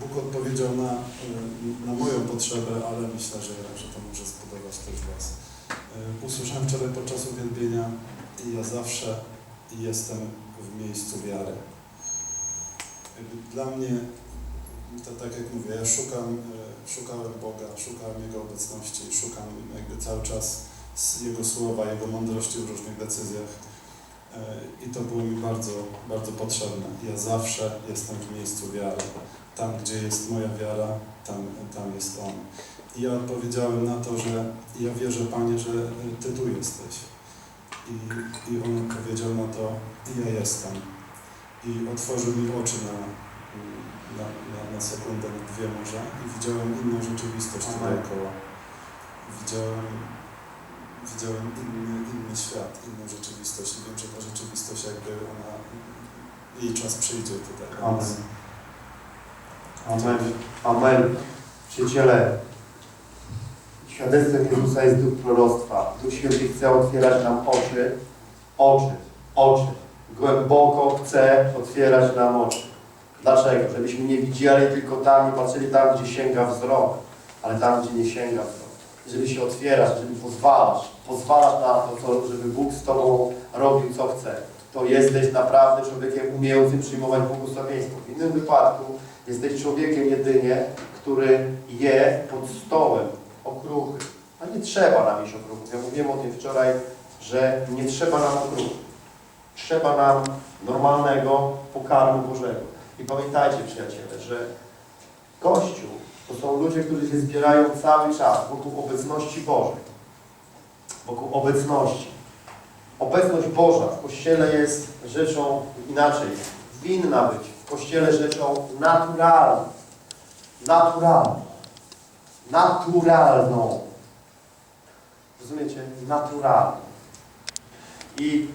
Bóg odpowiedział na, y, na moją potrzebę, ale myślę, że, że to może zbudować też Was. Y, Usłyszałem wczoraj podczas uwielbienia ja zawsze jestem w miejscu wiary. Dla mnie, to tak jak mówię, ja szukam, y, szukałem Boga, szukałem Jego obecności, szukam jakby cały czas Jego słowa, Jego mądrości w różnych decyzjach. Y, I to było mi bardzo, bardzo potrzebne. Ja zawsze jestem w miejscu wiary. Tam, gdzie jest moja wiara, tam, tam jest On. I ja odpowiedziałem na to, że ja wierzę, Panie, że Ty tu jesteś. I, I On odpowiedział na to, ja jestem. I otworzył mi oczy na, na, na, na sekundę, na dwie może i widziałem inną rzeczywistość dookoła. Widziałem, widziałem inny, inny świat, inną rzeczywistość i wiem, że ta rzeczywistość jakby ona, jej czas przyjdzie tutaj. Amen. Amen. Amen. Przyjaciele, świadectwem Jezusa jest duch proroctwa. Duch Święty chce otwierać nam oczy, oczy, oczy. Głęboko chce otwierać nam oczy. Dlaczego? Żebyśmy nie widzieli tylko tam, nie patrzyli tam, gdzie sięga wzrok, ale tam, gdzie nie sięga wzrok. Jeżeli się otwierasz, jeżeli pozwalasz, pozwalasz na to, żeby Bóg z Tobą robił, co chce, to jesteś naprawdę człowiekiem umiejącym przyjmować błogosławieństwo. W innym wypadku jesteś człowiekiem jedynie, który je pod stołem okruchy. A nie trzeba nam jeść okruchów. Ja mówiłem o tym wczoraj, że nie trzeba nam okruchów. Trzeba nam normalnego pokarmu Bożego. I pamiętajcie, przyjaciele, że Kościół to są ludzie, którzy się zbierają cały czas wokół obecności Bożej. Wokół obecności. Obecność Boża w Kościele jest rzeczą inaczej. Winna być w Kościele rzeczą naturalną. Naturalną. Naturalną. Rozumiecie? Naturalną. I